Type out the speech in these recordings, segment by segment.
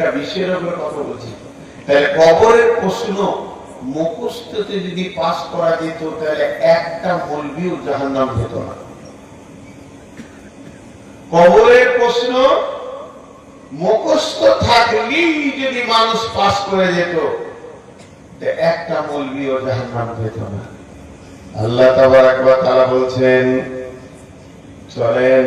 একটা বিষয়ের উপর কথা বলছি। তাহলে কবরের প্রশ্ন, মুখস্থতে যদি পাস করা যেত, তাহলে একটা মলবিও জাহান্নাম যেত না। কবরের প্রশ্ন, মুখস্থ থাকলেই যদি মানুষ পাস করে যেত একটা মলবিও জাহান্নাম যেত না। আল্লাহ তাবারাক ওয়া তাআলা বলছেন, চলেন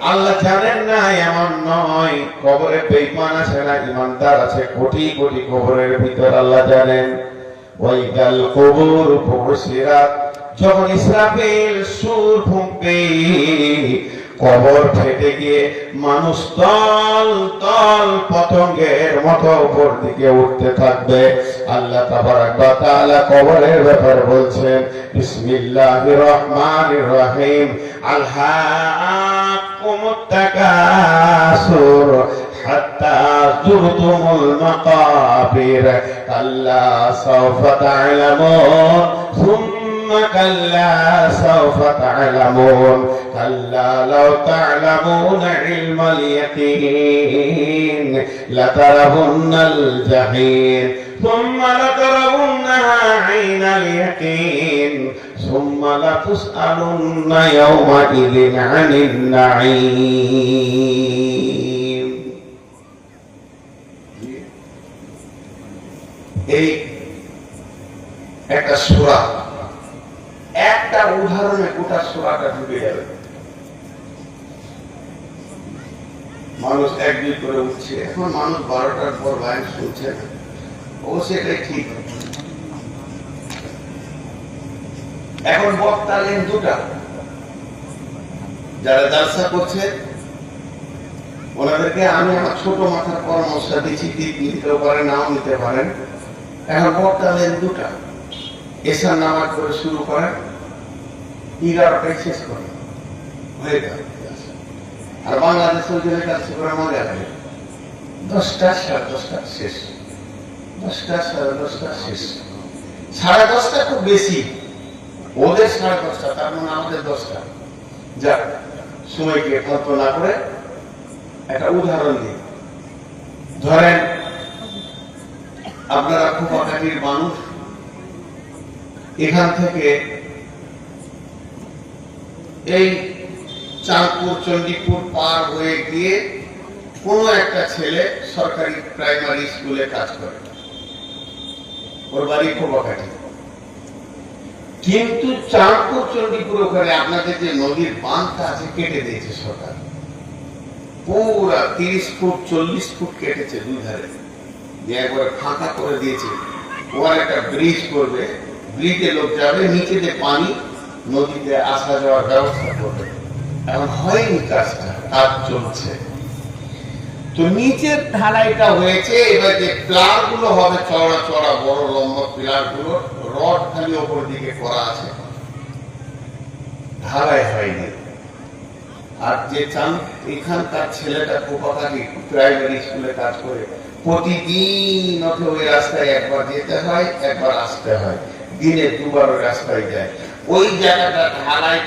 আল্লাহ জানেন না, এমন নয়। কবরে বেঈমান আছে না ইমানদার আছে। কোটি কোটি কবরের ভিতর আল্লাহ জানেন। ওয়াইদাল কবর ফুসিরাত যখন ইসরাফিল সুর ফুঁকবে, কবর ফেটে গিয়ে মানুষ তল তল পতঙ্গের মতো উপর দিকে উঠতে থাকবে। আল্লাহ তাআলা কবরের ব্যাপারে বলছেন, বিসমিল্লাহির রহমানির রহিম। ألهاكم التكاثر حتى زرتم المقابر كلا سوف تعلمون. ثم كلا سوف تعلمون. كلا لو تعلمون علم اليقين لترهن الجحيم. ثم لترهنها عين اليقين. ثم لتسألن يومئذ عن النعيم এই একটা সুরা একটা উদাহরণে গোটা সুরাটা ঢুকে যাবে মানুষ একদিন করে উঠছে এখন মানুষ বারোটার পর লাইন শুনছে না অবশ্যই এটাই ঠিক এখন বক্তা লেন দুটা। যারা জালসা করছে, ওনাদেরকে আমি আমার ছোট মাথার পরামর্শ দিচ্ছি দিক নিতেও পারেন, নাও নিতে পারেন। এখন বক্তা লেন দুটা। এসার নামাজ করে শুরু করেন, এগারোটায় শেষ করেন। হয়ে গেল। আর বাংলাদেশ ওই জন্য কাজ করে মজা লাগে দশটা সাড়ে দশটা শেষ। দশটা সাড়ে দশটা শেষ। সাড়ে দশটা খুব বেশি। ওদের সাড়ে দশটা তার মানে আমাদের দশটা যাক, সময়কে ফালতু না করে একটা উদাহরণ দিই। ধরেন, আপনারা খুব আকাটির মানুষ। এখান থেকে এই চাঁদপুর, চণ্ডীপুর পার হয়ে গিয়ে কোনো একটা ছেলে সরকারি প্রাইমারি স্কুলে কাজ করে। ওর বাড়ি খোবাকাটি কিন্তু চাঁদপুর চণ্ডীপুর ওখানে আপনাদের যে নদীর বাঁধটা আছে, কেটে দিয়েছে সরকার। পুরা তিরিশ ফুট, চল্লিশ ফুট কেটেছে দুই ধারে। দিয়ে একবারে ফাঁকা করে দিয়েছে। ওর একটা ব্রিজ করবে। ব্রিজে লোক যাবে, নিচে যে পানি, নদীতে আসা যাওয়ার ব্যবস্থা করবে। এখন হয়নি কাজটা, কাজ চলছে। তো নিচের ঢালাইটা হয়েছে, এবার যে প্লারগুলো হবে চড়া চড়া বড় লম্বা পিলারগুলো রড খালি ওপর দিকে করা আছে। ঢালাই হয়নি। আর যে চান এখানকার ছেলেটা কোপাকাটি প্রাইমারি স্কুলে কাজ করে। প্রতিদিন ওকে ওই রাস্তায় একবার যেতে হয়, একবার আসতে হয়। দিনে দুবার ওই রাস্তায় যায়। ওই জায়গাটা ঢালাই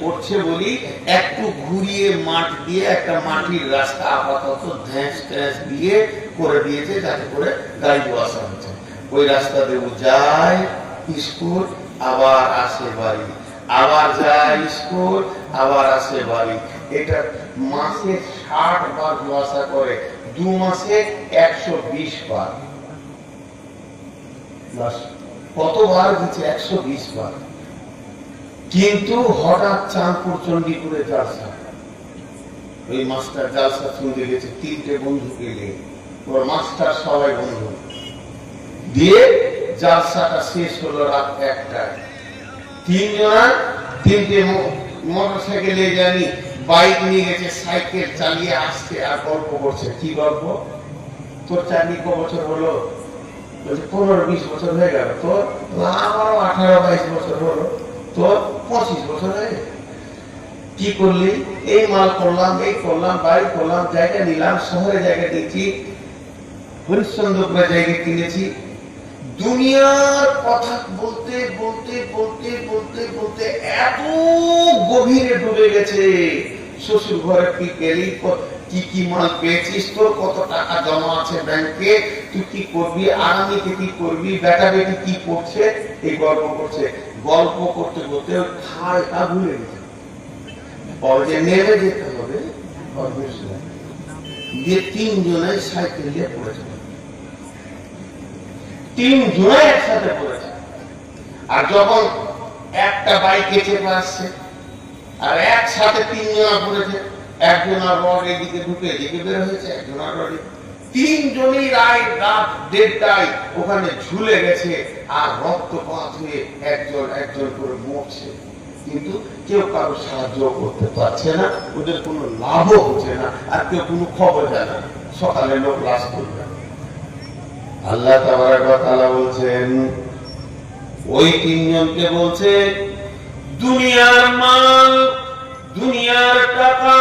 করছে বলি একটু ঘুরিয়ে মাঠ দিয়ে একটা মাটির রাস্তা আপাতত ধ্যাস ট্যাস দিয়ে করে দিয়েছে যাতে করে গাড়ি আসা হচ্ছে ওই রাস্তা ও যায় স্কুল আবার আসে বাড়ি। আবার যায় স্কুল আবার আসে বাড়ি। এটা মাসে ষাট বার আসা করে দু মাসে একশো বিশ বার। বাস, কতবার দিচ্ছে একশো বিশ বার। কিন্তু হঠাৎ চাঁদপুর চণ্ডীপুরে জালসা ওই মাস্টার জালসা শুনতে গেছে, তিনটে বন্ধু নিয়ে ওর মাস্টার সবাই বন্ধু। দিয়ে জালসাটা শেষ হলো রাত একটায়। তিনজনা, তিনটে মোটর সাইকেলে জানি বাইক নিয়ে গেছে, সাইকেল চালিয়ে আসছে আর গল্প করছে। কি গল্প? তোর চাকরি ক বছর হলো? পনেরো বিশ বছর হয়ে গেল। তোর আমারও আঠারো বাইশ বছর হলো। তো পঁচিশ বছর। কি করলি? এই মাল করলাম, এই করলাম, বাড়ি করলাম, জায়গা নিলাম, শহরে জায়গা নিয়েছি হরিশ্চন্দ্রপুরে জায়গা কিনেছি। দুনিয়ার কথা বলতে বলতে বলতে বলতে বলতে এত গভীরে ডুবে গেছে। শ্বশুর ঘরে কি গেলি কি কি মাল পেয়েছিস, তোর কত টাকা জমা আছে ব্যাংকে? তুই করবি? করবি? বেটা বেটি কি করছে? এই গল্প করছে। গল্প করতে করতে ভুলে গেছে। নেমে যেতে হবে। সাইকেল দিয়ে পড়েছে। একসাথে পড়েছে। আর যখন একটা বাইকে চেপে আসছে, আর একসাথে তিনজনা পড়েছে একজনের রড এদিকে ঢুকে এদিকে বের হয়েছে একজনের রড তিনজনই রায় রাত দেড়টায় ওখানে ঝুলে গেছে আর হয়ে একজন একজন করে মরছে। কিন্তু কেউ কারও সাহায্য করতে পারছে না, ওদের কোনো লাভও হচ্ছে না, আর কেউ কোনো খবর জানে না। সকালে লোক লাশ করবে আল্লাহ বলছেন, ওই তিনজনকে বলছে, দুনিয়ার মাল, দুনিয়ার টাকা,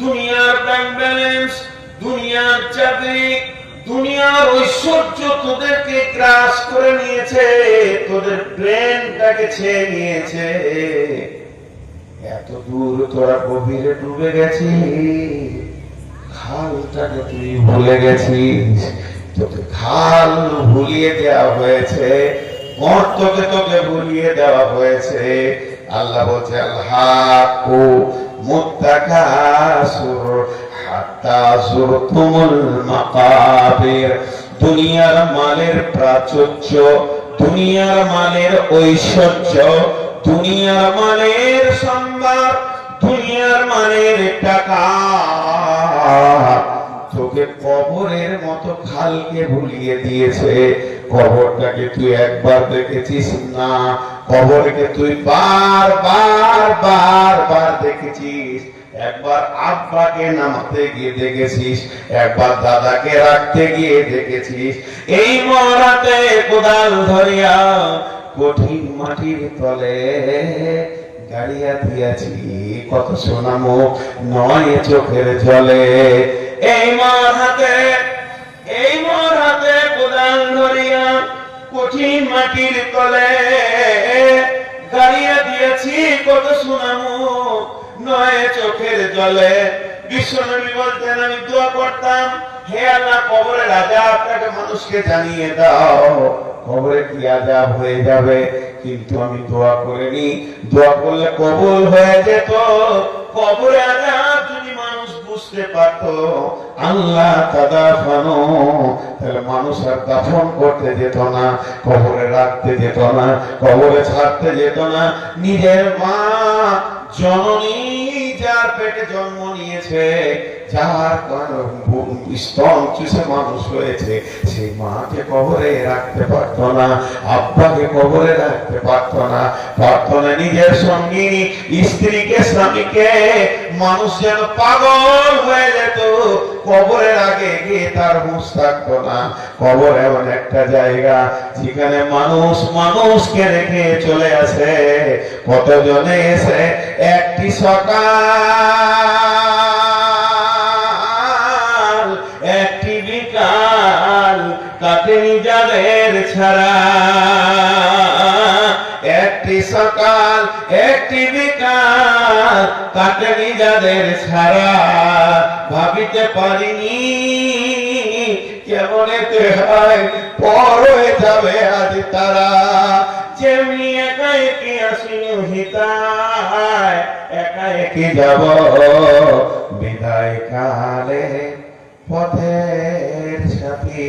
দুনিয়ার ব্যাংক ব্যালেন্স দুনিয়ার চাকরি, দুনিয়ার ঐশ্বর্য তোদেরকে গ্রাস করে নিয়েছে, তোদের ব্রেনটাকে ছেয়ে নিয়েছে। এত দূর তোরা গভীরে ডুবে গেছিস, খালটাকে তুই ভুলে গেছিস, তোকে খাল ভুলিয়ে দেওয়া হয়েছে, গর্তকে তোকে ভুলিয়ে দেওয়া হয়েছে। আল্লাহ বলছে আল্লাহ মুত্তাকাসুর হাত্তা মাকাবির। দুনিয়ার মালের প্রাচুর্য, দুনিয়ার মালের ঐশ্বর্য, দুনিয়ার মালের সম্মান দুনিয়ার মালের টাকা। তোকে কবরের মতো খালকে ভুলিয়ে দিয়েছে। কবরটাকে তুই একবার দেখেছিস? না। কবরকে তুই বার বার বার বার দেখেছিস। একবার আব্বাকে নামাতে গিয়ে দেখেছিস, একবার দাদাকে রাখতে গিয়ে দেখেছিস। এই মরাতে কোদাল ধরিয়া কঠিন মাটির তলে গাড়িয়া দিয়াছি। কত সোনামো নয় চোখের জলে। এই মার হাতে এই মোর হাতে কোদাল ধরিয়া কঠিন মাটির তলে গাড়িয়া দিয়েছি। কত সোনামো নয় চোখের জলে। বিশ্বনবী বলতেন আমি দোয়া করতাম, হে আল্লাহ, কবরের মানুষকে জানিয়ে দাও, কবরে কি আজাব হয়ে যাবে? কিন্তু আমি দোয়া করিনি। দোয়া করলে কবুল হয়ে যেত। কবরে আজাব যদি মানুষ বুঝতে পারতো, আল্লাহ তাদা ফানো তাহলে মানুষ আর দাফন করতে যেত না, কবরে রাখতে যেত না, কবরে ছাড়তে যেত না। নিজের মা জননী যার পেটে জন্ম নিয়েছে, যার মানুষ হয়েছে, সেই মাকে কবরে রাখতে পারত না, আব্বাকে কবরে রাখতে পারত না পারত না নিজের সঙ্গী স্ত্রীকে, স্বামীকে মানুষ যেন পাগল হয়ে যেত। কবরের আগে গিয়ে তার হুঁশ থাকতো না। কবর এমন একটা জায়গা যেখানে মানুষ মানুষকে রেখে চলে আসে। কতজনে এসে, একটি সকাল, একটি বিকাল কাটেনি যাদের ছাড়া একটি সকাল, একটি বিকাল কাটেনি যাদের ছাড়া ভাবিতে পারিনি কেমন এতে হয়, পর হয়ে যাবে আজ তারা। যেমনি একা একে আসিনি হিতায় একা একে যাব বিদায় কালে পথের সাথী।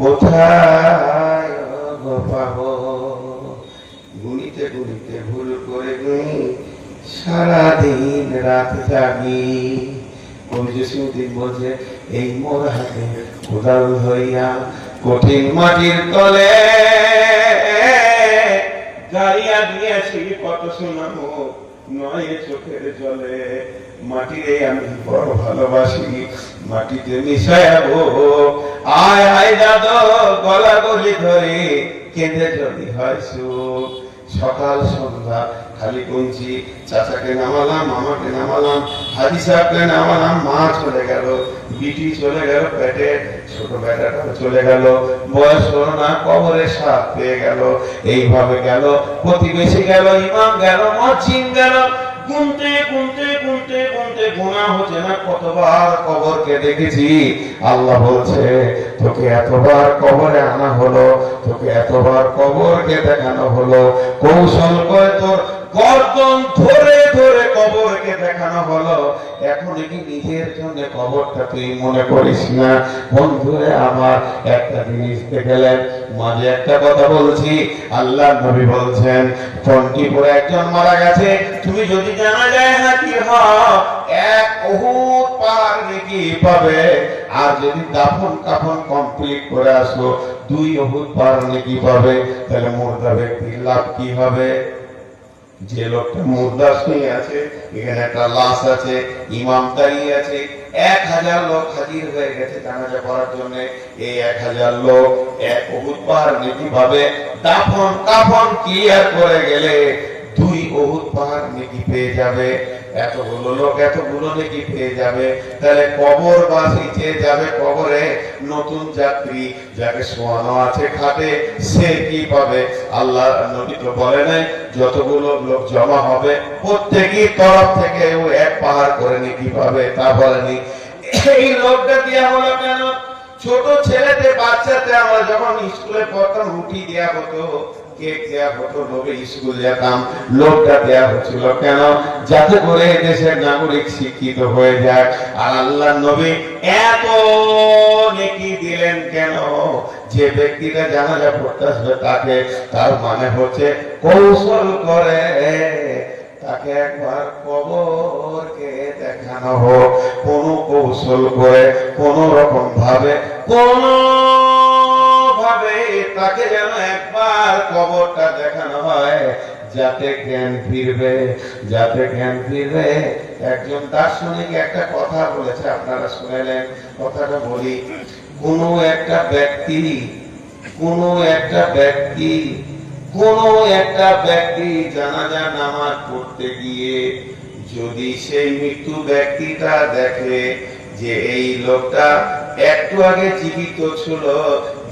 কোথায় পাবো গুনিতে গুনিতে ভুল করে গুনি সারাদিন রাত জাগি। এই মোর হাতে কোদাল হইয়া কঠিন মাটির তলে গাড়িয়া দিয়েছি কত শোনাবো নয় চোখের জলে। মাটিরে আমি বড় ভালোবাসি, মাটিতে মিশায়াবো আয় আয় দাদো, গলা গলি ধরে কেঁদে যদি হয় সকাল সন্ধ্যা খালি গুনছি চাচাকে নামালাম, মামাকে নামালাম, হাজি সাহেবকে নামালাম, মা চলে গেল, বিটি চলে গেল পেটে, ছোট বেটাটা চলে গেল, বয়স হলো না, কবরে সাপ পেয়ে গেল, এইভাবে গেল, প্রতিবেশী গেল, ইমাম গেল, মসজিদ গেল, গুনতে গুনতে গুনতে গুনতে গোনা হচ্ছে না, কতবার কবরকে দেখেছি, আল্লাহ বলছে, তোকে এতবার কবরে আনা হলো, তোকে এতবার কবরকে দেখানো হলো, কৌশল করে তোর গর্দন ধরে ধরে কবরকে দেখানো হলো। এখন কি নিজের জন্য কবরটা তুই মনে করিস না? বন্ধুরে আমার একটা জিনিস দেখলেন মাঝে একটা কথা বলছি আল্লাহ নবী বলছেন ফন্টিপুরে একজন মারা গেছে। তুমি যদি জানা যায় না কি এক বহুত পার নাকি পাবে? আর যদি দাফন কাফন কমপ্লিট করে আসো দুই বহুত পার নাকি পাবে? তাহলে মুর্দা ব্যক্তির লাভ কি হবে? যে লোকটা মুর্দা নিয়ে আছে, এখানে একটা লাশ আছে, ইমাম দাঁড়িয়ে আছে, এক হাজার লোক হাজির হয়ে গেছে জানাজা করার জন্য। এই এক হাজার লোক এক অহুত পাহাড় নীতি ভাবে দাফন কাফন ক্লিয়ার করে গেলে দুই অহুত পাহাড় নেকি পেয়ে যাবে। লোক নেকি পেয়ে যাবে? তাহলে যাবে কবরে? নতুন যাত্রী যাকে শোয়ানো আছে খাটে, সে কি পাবে? আল্লাহ নবী তো বলে নাই, যতগুলো লোক জমা হবে, প্রত্যেকই তরফ থেকে ও এক পাহাড় করে নেকি পাবে তা বলেনি। এই লোকটা দেওয়া হলো কেন ছোট ছেলেতে, বাচ্চাতে আমরা যখন স্কুলে পড়তাম, রুটি দেওয়া হতো নাগরিক শিক্ষিত হয়ে আর আল্লাহ নবী এত নেকি দিলেন কেন? যে আসবে তাকে, তার মানে হচ্ছে কৌশল করে তাকে একবার কবরকে দেখানো হোক। কোন কৌশল করে, কোন রকম ভাবে কোন তাকে যেন একবার কবরটা দেখানো হয়, যাতে জ্ঞান ফিরবে, যাতে জ্ঞান ফিরবে। একজন দার্শনিক একটা কথা বলেছে, আপনারা শুনেলেন কথাটা বলি। কোন একটা ব্যক্তি, কোন একটা ব্যক্তি, কোন একটা ব্যক্তি জানাজা নামাজ পড়তে গিয়ে যদি সেই মৃত্যু ব্যক্তিটা দেখে যে এই লোকটা একটু আগে জীবিত ছিল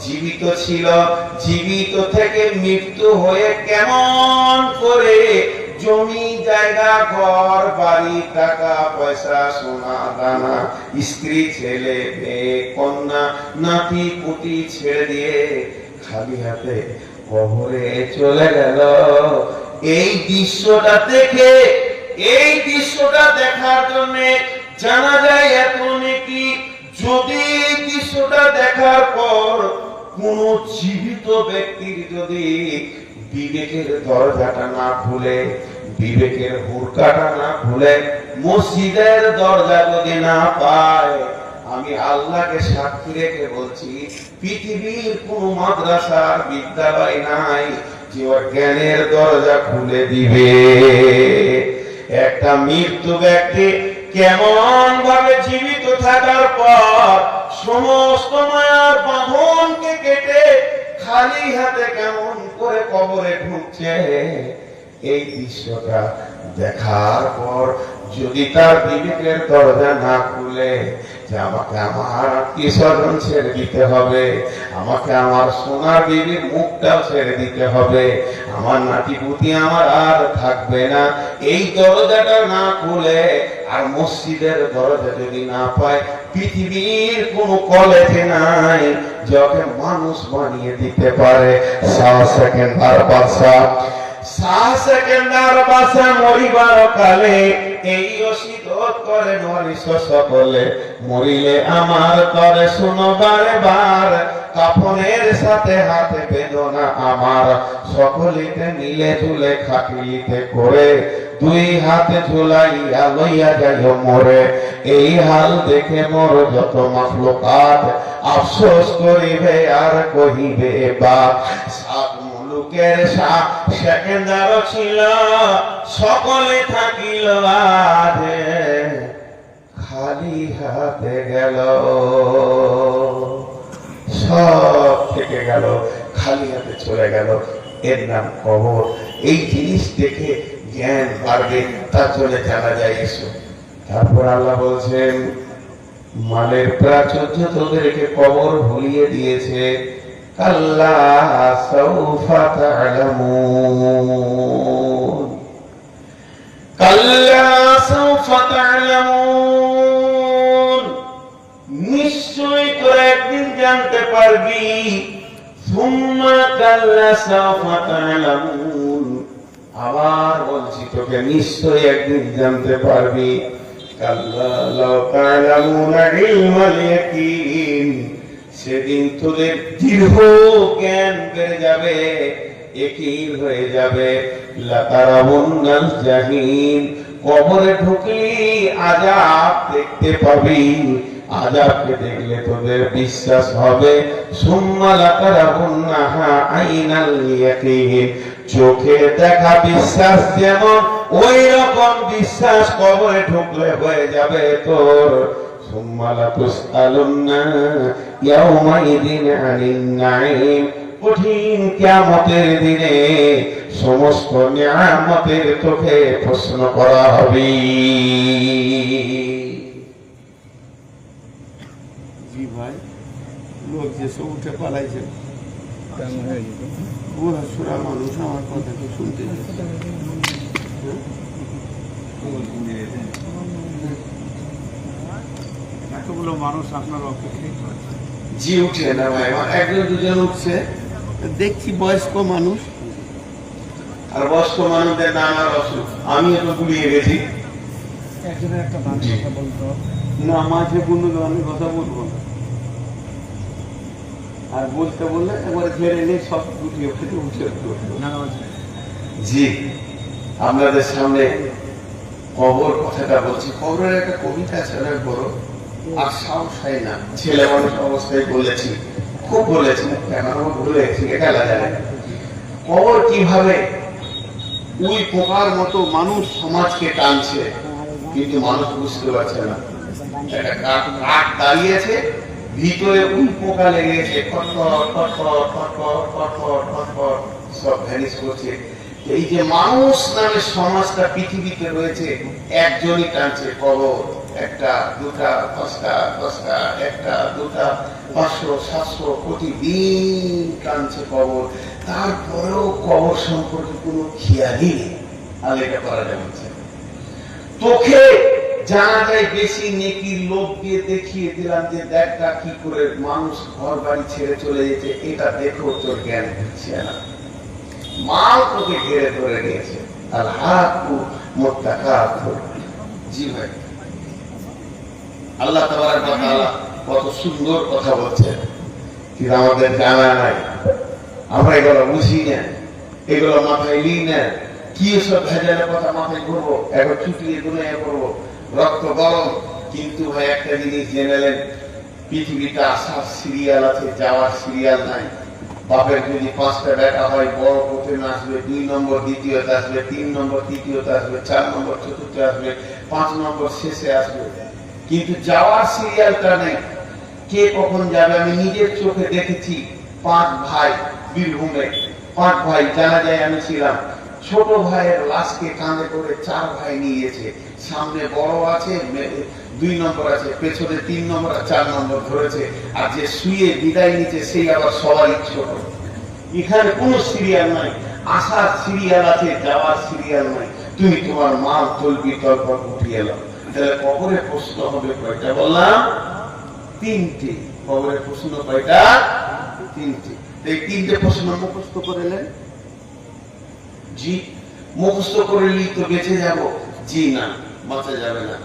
জীবিত ছিল, জীবিত থেকে মৃত্যু হয়ে কেমন করে জমি, জায়গা, ঘর, বাড়ি, টাকা, পয়সা, সোনা, দানা, স্ত্রী, ছেলে, মেয়ে, কন্যা, নাতি, পুতি ছেড়ে দিয়ে খালি হাতে কবরে চলে গেল। এই দৃশ্যটা দেখে, এই দৃশ্যটা দেখার জন্য জানা যায় এত নাকি যদি এই দৃশ্যটা দেখার পর কোন জীবিত ব্যক্তির যদি বিবেকের দরজাটা না খুলে, বিবেকের হুড়কাটা না খুলে, মসজিদের দরজা যদি না পায়, আমি আল্লাহকে সাক্ষী রেখে বলছি, পৃথিবীর কোন মাদ্রাসার বিদ্যালয় নাই যে ওর জ্ঞানের দরজা খুলে দিবে। একটা মৃত্যু ব্যক্তি কেমন ভাবে জীবিত থাকার পর সমস্ত মায়ার বাঁধনকে কেটে খালি হাতে কেমন করে কবরে ঢুকছে। এই দৃশ্যটা দেখার পর যদি তার বিবেকের দরজা না খুলে, যে আমাকে আমার আত্মীয় স্বজন ছেড়ে দিতে হবে, আমাকে আমার সোনার বিবির মুখটাও ছেড়ে দিতে হবে, আমার নাতি পুতি আমার আর থাকবে না। এই দরজাটা না খুলে আর মসজিদের দরজা যদি না পায় পৃথিবীর কোন কলেজে নাই যাকে মানুষ বানিয়ে দিতে পারে শাহ সেকেন্দার বাদশাহ শাহ সেকেন্দার মরিবার কালে এই অসিদত করে মরিস সকলে। মরিলে আমার হাতে বেদনা সকলিতে মিলে ঝুলে খাটিলিতে করে, দুই হাতে ঝুলাইয়া লইয়া যাইও মোরে। এই হাল দেখে মোর যত মাফলুকাত আফসোস করিবে আর কহিবে বা মুলুকের সেকেন্দার ছিল, সকলে থাকিল আজে খালি হাতে গেল। সব থেকে গেল, খালি হাতে চলে গেল। এর নাম কবর। এই জিনিস দেখে জ্ঞান বাড়বে তার জন্য জানা যায় এসো। তারপর আল্লাহ বলছেন, মালের প্রাচুর্য তোদেরকে কবর ভুলিয়ে দিয়েছে। কাল্লা সৌফা তা'লামুন। কাল্লা সৌফা তা'লামুন। নিশ্চয়ই তোরা একদিন জানতে পারবি। সুম্মা কাল্লা সৌফা তা'লামুন। আবার বলছি, তোকে নিশ্চয়ই একদিন জানতে পারবি। কাল্লা লাউ তা'লামুনা ইলমাল ইয়াকিন। সেদিন তোদের দীর্ঘ জ্ঞান বেড়ে যাবে হয়ে যাবে। জাহিম কবরে ঢুকলি আজাব দেখতে পাবি। আজাবকে দেখলে তোদের বিশ্বাস হবে। সুম্মা লাতারাবুন্নাহা আইনাল ইয়াকিন চোখে দেখা বিশ্বাস যেমন ওই রকম বিশ্বাস কবরে ঢুকলে হয়ে যাবে তোর। ثم لتسألن يومئذ عن النعيم কঠিন কিয়ামতের দিনে সমস্ত নিয়ামতের তোকে প্রশ্ন করা হবে জি ভাই লোক যে সব উঠে পালাইছে বুড়া সুরা মানুষ আমার কথা কি শুনতে চায়? এতগুলো মানুষ আপনার অপেক্ষায়? জি উঠে না ভাই। একজন দুজন উঠছে। দেখছি বয়স্ক মানুষ। আর বয়স্ক মানুষদের নানার অসুখ। আমি একটু গুলিয়ে গেছি। একজনের একটা কথা বলতো না মাঝে কোনো কথা বলব না। আর বলতে বললে একবার নিয়ে সব গুটিয়ে ফেটে উঠে জি আপনাদের সামনে কবর কথাটা বলছি। কবরের একটা কবিতা আছে অনেক বড়। আর সাহস হয় না। ছেলে মানুষ অবস্থায় বলেছি, খুব বলেছি কবর কীভাবে উই পোকার মতো মানুষ সমাজকে টানছে, কিন্তু মানুষ বুঝতে পারছে না। একটা দাঁড়িয়েছে, ভিতরে উই পোকা লেগেছে খটখট খটখট খটখট খটখট খটখট সব ভ্যানিশ করছে। এই যে মানুষ নামে সমাজটা পৃথিবীতে রয়েছে, একজনই টানছে কবর, একটা, দুটা, পাঁচটা, দশটা, একটা, দুটা, পাঁচশো, সাতশো প্রতিদিন টানছে কবর। তারপরেও কবর সম্পর্কে কোনো খেয়ালই নেই। আর এটা করা যাচ্ছে তোকে জানা যায় বেশি নেকি লোক দিয়ে দেখিয়ে দিলাম যে দেখা কি করে মানুষ ঘর বাড়ি ছেড়ে চলে যেতে, এটা দেখো তোর জ্ঞান হচ্ছে না। মাল তোকে ঘিরে ধরে নিয়েছে। আর হাত জি ভাই। আল্লাহ কত সুন্দর কথা আমাদের জানা নাই। আমরা এগুলো বুঝি না। এগুলো মাথায় নিই না। কি এসব ভেজালের কথা মাথায় করব এখন ছুটিয়ে করব রক্ত গরম। কিন্তু ভাই, একটা জিনিস জেনেলেন পৃথিবীতে আসার সিরিয়াল আছে, যাওয়ার সিরিয়াল নাই। বাপের যদি পাঁচটা ব্যাটা হয়, বড় প্রথমে আসবে, দুই নম্বর, দ্বিতীয়তে আসবে, তিন নম্বর, তৃতীয়তে আসবে, চার নম্বর, চতুর্থে আসবে, পাঁচ নম্বর, শেষে আসবে। কিন্তু যাওয়ার সিরিয়ালটা নেই। কে কখন যাবে? আমি নিজের চোখে দেখেছি পাঁচ ভাই বীরভূমে। পাঁচ ভাই, জানা যায় আমি ছিলাম। ছোট ভাইয়ের লাশকে কাঁধে করে চার ভাই নিয়েছে। সামনে বড় আছে দুই নম্বর আছে, পেছনে তিন নম্বর আর চার নম্বর ধরেছে। আর যে শুয়ে বিদায় নিচ্ছে সেই আবার সবারই ছোট। এখানে কোনো সিরিয়াল নাই। আসার সিরিয়াল আছে, যাওয়ার সিরিয়াল নাই। তুমি তোমার মাল চলবি তারপর উঠিয়ে এলাম তাহলে কবরে প্রশ্ন হবে কয়টা বললাম? তিনটে। কবরে প্রশ্ন কয়টা? তিনটে। এই তিনটে প্রশ্ন মুখস্থ করে নেন। জি মুখস্থ করে তো বেঁচে যাব। জি না বাঁচা যাবে না।